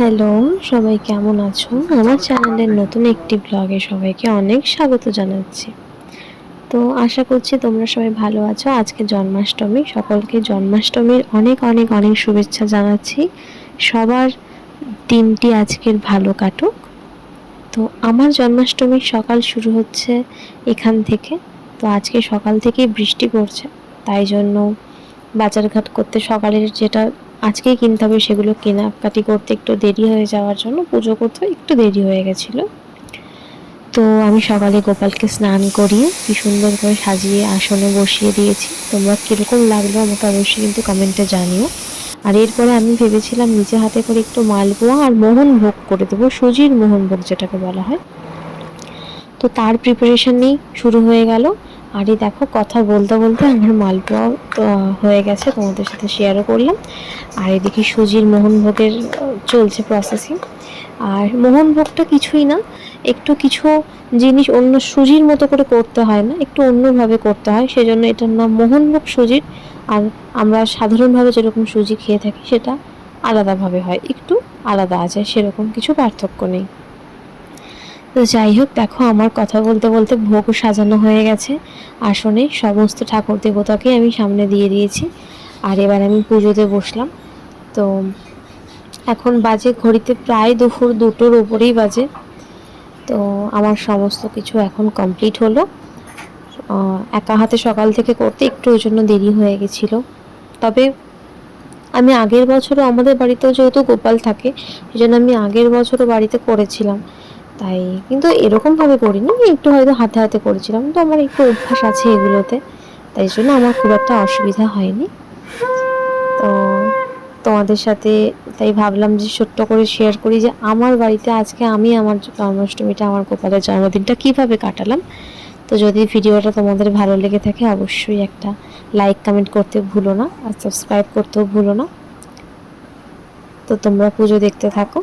Hello সবাই কেমন আছো? আমার চ্যানেলের নতুন একটি ব্লগে সবাইকে অনেক স্বাগত জানাচ্ছি। তো আশা করছি তোমরা সবাই ভালো আছো। আজকে জন্মাষ্টমী, সকলকে জন্মাষ্টমীর অনেক অনেক অনেক শুভেচ্ছা জানাচ্ছি। সবার দিনটি আজকের ভালো কাটুক। তো আমার জন্মাষ্টমীর সকাল শুরু হচ্ছে এখান থেকে। তো আজকে সকাল থেকেই বৃষ্টি পড়ছে, তাই জন্য বাজারঘাট করতে সকালের যেটা আজকেই কিনতে হবে সেগুলো কেনাকাটি করতে একটু দেরি হয়ে যাওয়ার জন্য, পুজো করতে একটু দেরি হয়ে গেছিল। তো আমি সকালে গোপালকে স্নান করিয়ে কি সুন্দর করে সাজিয়ে আসনে বসিয়ে দিয়েছি। তোমরা কীরকম লাগল আমাকে অবশ্যই কিন্তু কমেন্টে জানিও। আর এরপরে আমি ভেবেছিলাম নিজে হাতে করে একটু মালপোয়া আর মোহন ভোগ করে দেবো, সুজির মোহন ভোগ যেটাকে বলা হয়। তো তার প্রিপারেশন নিয়ে শুরু হয়ে গেল। আর দেখো কথা বলতে বলতে আমার মালপোয়াও আহ, হয়ে গেছে তোমাদের সাথে শেয়ারও করলাম। আর এদিকে সুজির মোহনভোগের চলছে প্রসেসিং আর মোহনভোগটা কিছুই না একটু কিছু জিনিস অন্য সুজির মতো করে করতে হয় না একটু অন্যভাবে করতে হয় সেজন্য এটার নাম মোহনভোগ সুজির। আর আমরা সাধারণভাবে যেরকম সুজি খেয়ে থাকি সেটা আলাদাভাবে হয় একটু আলাদা আছে সেরকম কিছু পার্থক্য নেই। তো যাই হোক, দেখো আমার কথা বলতে বলতে ভোগও সাজানো হয়ে গেছে। আসনে সমস্ত ঠাকুর দেবতাকে আমি সামনে দিয়ে দিয়েছি। আর এবার আমি পুজোতে বসলাম। তো এখন বাজে ঘড়িতে প্রায় দুপুর দুটোর উপরেই বাজে। তো আমার সমস্ত কিছু এখন কমপ্লিট হলো। একা হাতে সকাল থেকে করতে একটু ওই জন্য দেরি হয়ে গেছিল। তবে আমি আগের বছরও আমাদের বাড়িতেও যেহেতু গোপাল থাকে সেই জন্য আমি আগের বছরও বাড়িতে করেছিলাম। তাই, কিন্তু এরকম এরকমভাবে করিনি, একটু হয়তো হাতে হাতে করেছিলাম, তো আমার একটু অভ্যাস আছে এগুলোতে, তাই জন্য আমার খুব একটা অসুবিধা হয়নি। তো তোমাদের সাথে তাই ভাবলাম যে ছোট্ট করে শেয়ার করি যে আমার বাড়িতে আজকে আমি আমার জন্মাষ্টমীটা, আমার গোপালের জন্মদিনটা কীভাবে কাটালাম। তো যদি ভিডিওটা তোমাদের ভালো লেগে থাকে, অবশ্যই একটা লাইক কমেন্ট করতে ভুলো না, আর সাবস্ক্রাইব করতেও ভুলো না। তো তোমরা পুজো দেখতে থাকো।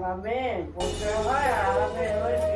আরামে বলতে হয় আর আরামে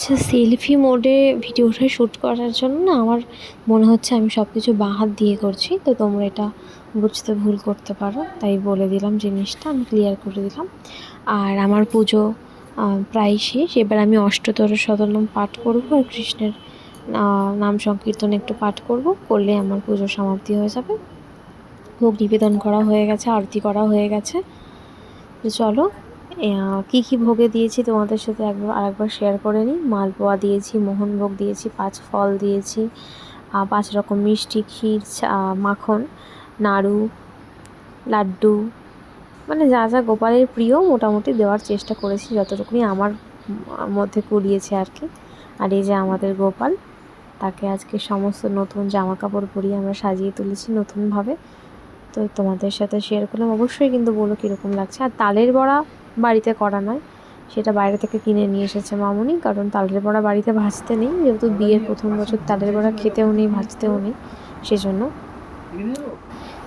আচ্ছা সেলফি মোডে ভিডিওটা শ্যুট করার জন্য না আমার মনে হচ্ছে আমি সব কিছু বাঁ হাত দিয়ে করছি। তো তোমরা এটা বুঝতে ভুল করতে পারো। তাই বলে দিলাম জিনিসটা, আমি ক্লিয়ার করে দিলাম। আর আমার পুজো প্রায় শেষ। এবার আমি অষ্টতর শতনাম পাঠ করব আর কৃষ্ণের নাম সংকীর্তন একটু পাঠ করব। করলে আমার পুজো সমাপ্তি হয়ে যাবে। ভোগ নিবেদন করা হয়ে গেছে, আরতি করা হয়ে গেছে। চলো কী কী ভোগে দিয়েছি তোমাদের সাথে একবার, আরেকবার শেয়ার করে নিই। মালপোয়া দিয়েছি মোহনভোগ দিয়েছি, পাঁচ ফল দিয়েছি পাঁচ রকম মিষ্টি, ক্ষীর মাখন, নাড়ু, লাড্ডু। মানে যা যা গোপালের প্রিয় মোটামুটি দেওয়ার চেষ্টা করেছি, যতটুকুনি আমার মধ্যে কুড়িয়েছে আর কি। আর এই যে আমাদের গোপাল, তাকে আজকে সমস্ত নতুন জামা কাপড় পরিয়ে আমরা সাজিয়ে তুলেছি নতুনভাবে। তো তোমাদের সাথে শেয়ার করলাম। অবশ্যই কিন্তু বলো কীরকম লাগছে। আর তালের বড়া বাড়িতে করা নয়। সেটা বাইরে থেকে কিনে নিয়ে এসেছে মামুনি, কারণ তালের বড়া বাড়িতে ভাজতে নেই। যেহেতু বিয়ের প্রথম বছর তালের বড়া খেতেও নেই, ভাজতেও নেই, সেজন্য।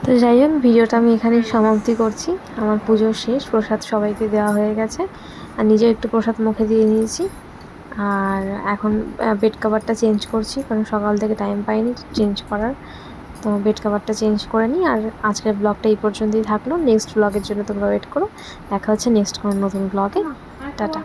তো যাই হোক, ভিডিওটা আমি এখানে সমাপ্তি করছি। আমার পুজো শেষ, প্রসাদ সবাইকে দেওয়া হয়ে গেছে। আর নিজেও একটু প্রসাদ মুখে দিয়ে নিয়েছি। আর এখন বেড কাভারটা চেঞ্জ করছি, কারণ সকাল থেকে টাইম পাইনি চেঞ্জ করার। তো বেড কাভারটা চেঞ্জ করে নিই। আর আজকের ব্লগটা এই পর্যন্তই থাকল। নেক্সট ব্লগের জন্য তোমরা ওয়েট করো। দেখা হচ্ছে নেক্সট কোনো নতুন ব্লগে টাটা।